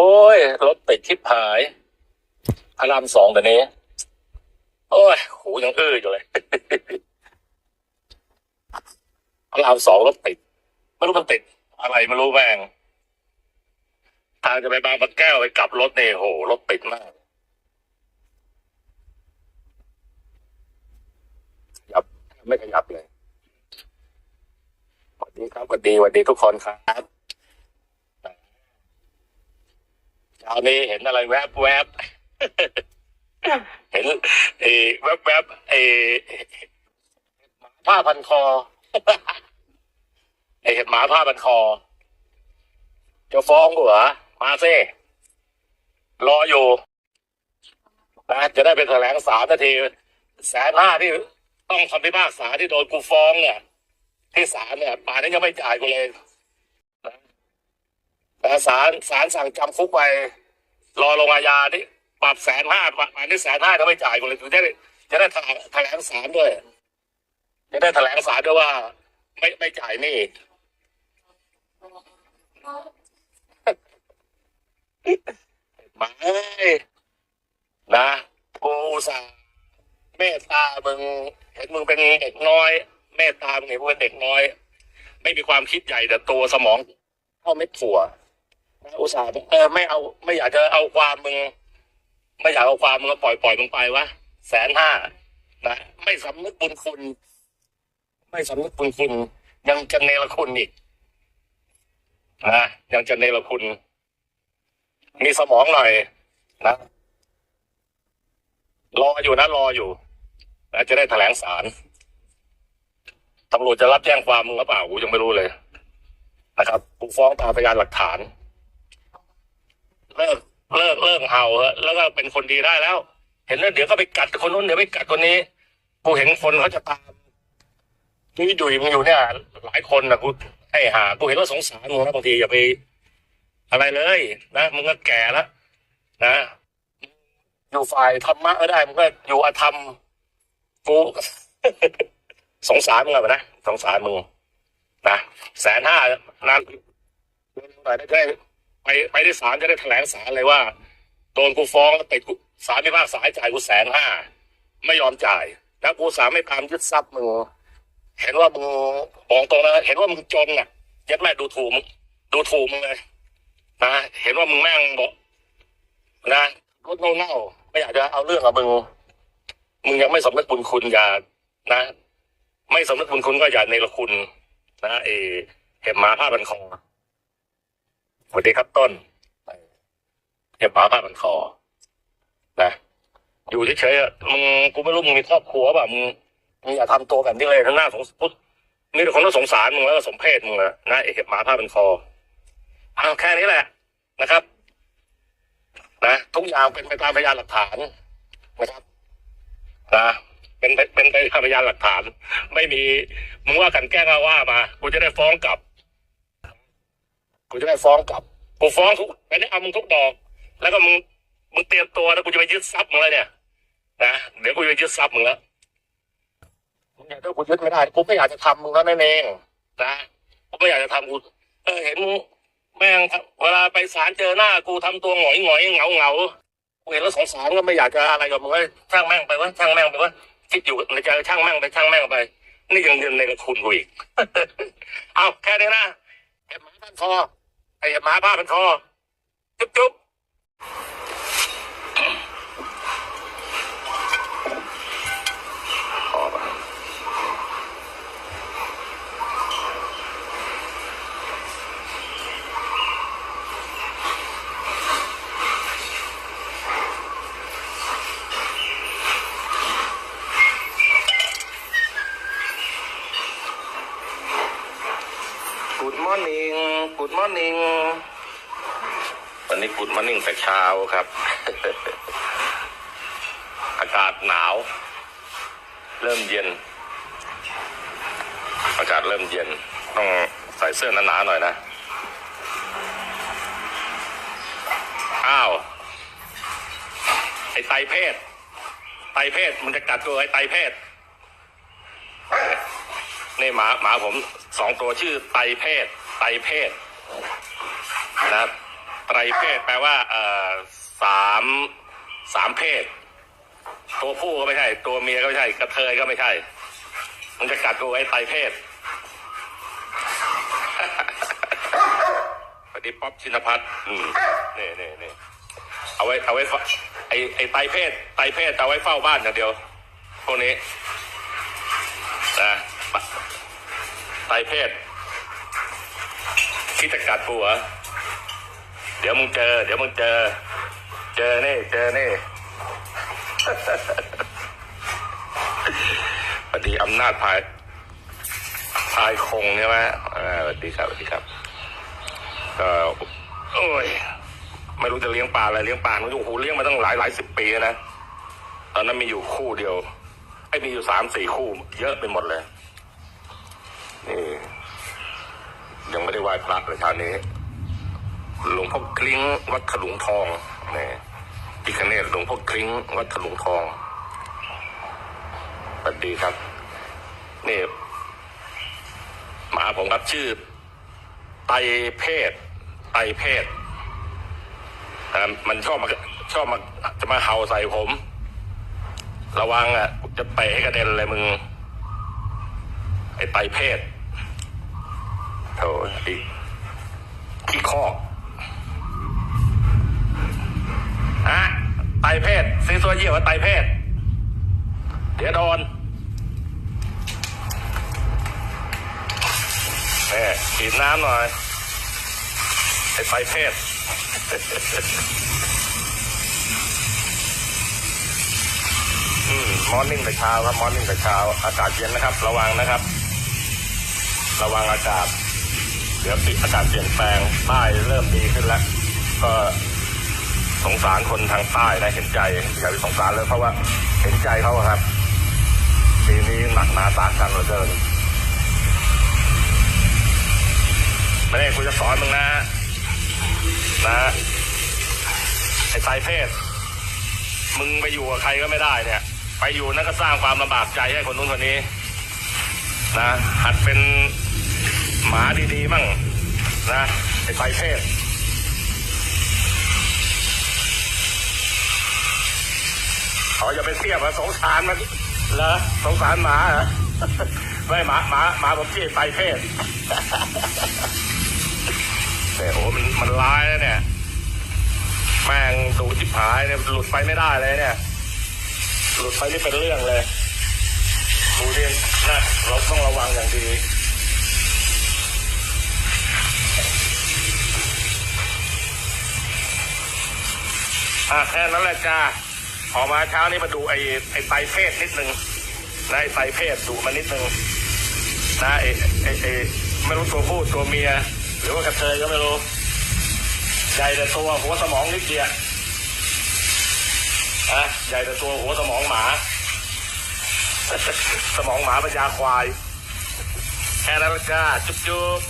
โอ้ย รถติดทิพหาย พระรามสองแต่นี้ โอ้ยหูยังอื้ออยู่เลย พระรามสองรถติด ไม่รู้มันติด อะไรไม่รู้แม่งทางจะไปบางปะแก้วไปกลับรถเนี่ยโหรถติดมากยับไม่ขยับเลยสวัสดีครับสวัสดีสวัสดีทุกคนครับเช้านี้เห็นอะไรแวบแวบเห็นเออแวบแวบเออผ้าพันคอไอเห็นหมาผ้าพันคอ จะฟ้องกูเหรอมาซิรออยู่นะจะได้ไปแถลงศาลนาทีแสนห้าที่ต้องคำพิพากษาที่โดนกูฟ้องเนี่ย ที่ศาลเนี่ยป่านนี้ยังไม่จ่ายกูเลย ศาลศาลสั่งจำคุกไป รอลงอาญานี่ปรับแสนห้าป่านนี้แสนห้าถ้าไม่จ่ายกูเลยจะได้จะได้แถลงศาลด้วย จะได้แถลงศาลด้วยว่า ไม่ไม่จ่ายนี่มาเอ้นะกูสั่งเมตตามึงเห็นมึงเป็นเด็กน้อย เมตตามึงเห็นมึงเป็นเด็กน้อย ไม่มีความคิดใหญ่แต่ตัวสมองเท่าเม็ดถั่ว อุตส่าห์เออไม่เอาไม่อยากจะเอาความมึง ไม่อยากเอาความมึงก็ปล่อยปล่อยมึงไปวะแสนห้านะไม่สำนึกบุญคุณ ไม่สำนึกบุญคุณยังจะเนรคุณอีกนะยังจะเนรคุณ มีสมองหน่อยนะรออยู่นะรออยู่นะจะได้แถลงสารตำรวจจะรับแจ้งความมึงหรือเปล่ากูยังไม่รู้เลยนะครับกูฟ้องตามพยานหลักฐาน เลิกเลิกเลิกเห่าเถอะแล้วก็เป็นคนดีได้แล้ว เห็นแล้วเดี๋ยวก็ไปกัดคนนู้นเดี๋ยวไปกัดคนนี้กูเห็นคนเขาจะตามดุยดุยมึงอยู่เนี่ยหลายคนนะกูให้หากูเห็นว่าสงสารมึงนะบางทีอย่าไป อะไรเลยนะมึงก็แก่แล้วนะอยู่ฝ่ายธรรมะก็ได้มึงก็อยู่อธรรมกูสงสารมึงอะนะสงสารมึงนะแสนห้านานหน่อยได้ ไปไปที่ศาลจะได้แถลงศาลเลยว่า โดนกูฟ้องแล้วติดกูศาลพิพากษาให้จ่ายกูแสนห้าไม่ยอมจ่ายแล้วกูสามไม่พามยึดทรัพย์มึงเห็นว่ามึงบอกตรงนะเห็นว่ามึงจนอะยัดแม่ดูถูกมึงดูถูกมึงเลยนะเห็นว่ามึงแม่งบอกนะรถเน่าๆไม่อยากจะเอาเรื่องกับมึงมึงยังไม่สำนึกบุญคุณอย่านะ ไม่สำนึกบุญคุณก็อย่าในละคุณ นะเออเห็บหมาผ้าบันคอ สวัสดีครับต้นเห็บหมาผ้าบันคอนะอยู่เฉยๆอะมึงกูไม่รู้มึงมีครอบครัวป่ะมึงมึงอย่าทำตัวแบบนี้เลยทั้งหน้าสงสารนี่คนต้องสงสารมึงแล้วก็สมเพศมึงเลยนะไอเห็บหมาผ้าบันคอเอาแค่นี้แหละนะครับ นะทุกอย่างเป็นไปตามพยานหลักฐานนะครับนะเป็นเป็นไปตามพยานหลักฐาน ไม่มีมึงว่ากันแกล้งว่ามากูจะได้ฟ้องกลับ กูจะได้ฟ้องกลับกูฟ้องทุกไปได้เอามึงทุกดอก แล้วก็มึงมึงเตรียมตัวแล้วกูจะไปยึดทรัพย์มึงแล้วเนี่ยนะเดี๋ยวกูจะไปยึดทรัพย์มึงแล้วมึงอยากได้กูยึดไม่ได้กูไม่อยากจะทำมึงเท่านั้นเองนะกูไม่อยากจะทำกูเออเห็นแม่งเวลาไปศาลเจอหน้ากูทำตัวหงอยหงอยเหงาเหงากูเห็นแล้วสงสารก็ไม่อยากจะอะไรกับมึงเลยช่างแม่งไปวะช่างแม่งไปวะคิดอยู่ในใจช่างแม่งไปช่างแม่งไป นี่ยังเงินในกระคุณกูอีกเอาแค่นี้นะเห็บหมาพันคอ ไอ้หมาบ้ามันคอจุ๊บจุ๊บ Good morning Good morning วันนี้ Good morning แต่เช้าครับ อากาศหนาว เริ่มเย็น อากาศเริ่มเย็น ต้องใส่เสื้อหนาๆหน่อยนะ อ้าว ไอ้ไตเพศ ไตเพศมันจะกัดตัวไอ้ไตเพศนี่หมาหมาผม สองตัวชื่อไตรเพศไตรเพศนะครับไตรเพศแปลว่าเอ่อสามสามเพศ ตัวผู้ก็ไม่ใช่ ตัวเมียก็ไม่ใช่ กระเทยก็ไม่ใช่ มันจะกัดกูไอ้ไตรเพศสวัสดีป๊อปชินพัฒน์อืมนี่นี่นี่เอาไว้เอาไว้เฝ้ไอไอไตรเพศไตรเพศเอาไว้เฝ้าบ้านอย่างเดียวพวกนี้ ไตรเพศคิดจะกัดกูเหรอเดี๋ยวมึงเจอ เดี๋ยวมึงเจอ เจอเน่เจอเน่สวัสดีอำนาจภายภายคงใช่ไหมสวัสดีครับสวัสดีครับก็โอ้ยไม่รู้จะเลี้ยงปลาอะไรเลี้ยงปลาโอ้โหเลี้ยงมาตั้งหลายหลายสิบปีนะตอนนั้นมีอยู่คู่เดียวไอ้มีอยู่สามสี่คู่ เยอะไปหมดเลย นี่ยังไม่ได้ไหว้พระเลยเช้านี้หลวงพ่อคลิ้งวัดขลุงทองนี่พิคเนตหลวงพ่อคลิ้งวัดขลุงทองสวัสดีครับ นี่หมาผมครับชื่อ ไตเพศไตเพศอ่มันชอบมาชอบมาจะมาเห่าใส่ผม ระวังอะ จะเตะให้กระเด็นเลยมึง ไอ้ไตเพศ โถไอ้ขี้คอกฮะไตเพศซีซัวเยี่ยวว่าไตเพศเดี๋ยวโดนแม่ฉีดน้ำหน่อยไอไตเพศอืมมอร์นิ่งแต่เช้าครับมอร์นิ่งแต่เช้า อากาศเย็นนะครับ ระวังนะครับ ระวังอากาศ เดี๋ยวปิอากาศเปลี่ยนแปลงใต้เริ่มดีขึ้นแล้ว ก็สงสารคนทางใต้นะเห็นใจอย่าไปสงสารเลยเพราะว่าเห็นใจเขาครับปีนี้หนักหนาสาหัสเหลือเกินไม่ได้กูจะสอนมึงนะนะไอ้ไตรเพศ มึงไปอยู่กับใครก็ไม่ได้เนี่ย ไปอยู่นั่นก็สร้างความลำบากใจให้คนนู้นคนนี้ นะหัดเป็น หมาดีๆมั่งนะไอ้ไฟเพศเขาจะไปเทียบว่าสงสารมันเหรอสงสารหมาเหรอไม่หมาหมาหมาผมชื่อไฟเพศเนี่โอ้มันมันร้ายแล้วเนี่ยแม่งดูจิบหายเนี่ยหลุดไปไม่ได้เลยเนี่ย หลุดไปนี่เป็นเรื่องเลยดูดินะเราต้องระวังอย่างดี อะแค่นั้นแหละจ้าออกมาเช้านี้มาดูไอ้ไอ้ไตเพศนิดนึงนะไอ้ไตเพศดูมานิดนึงนะไอ้ไอ้ไอ้ไม่รู้ตัวผู้ตัวเมีย หรือว่ากระเทยก็ไม่รู้ใหญ่แต่ตัวหัวสมองนิดเดียวอะใหญ่แต่ตัวหัวสมองหมา สมองหมาปัญญาควายแค่นั้นละจ้าจุ๊บจุ๊บ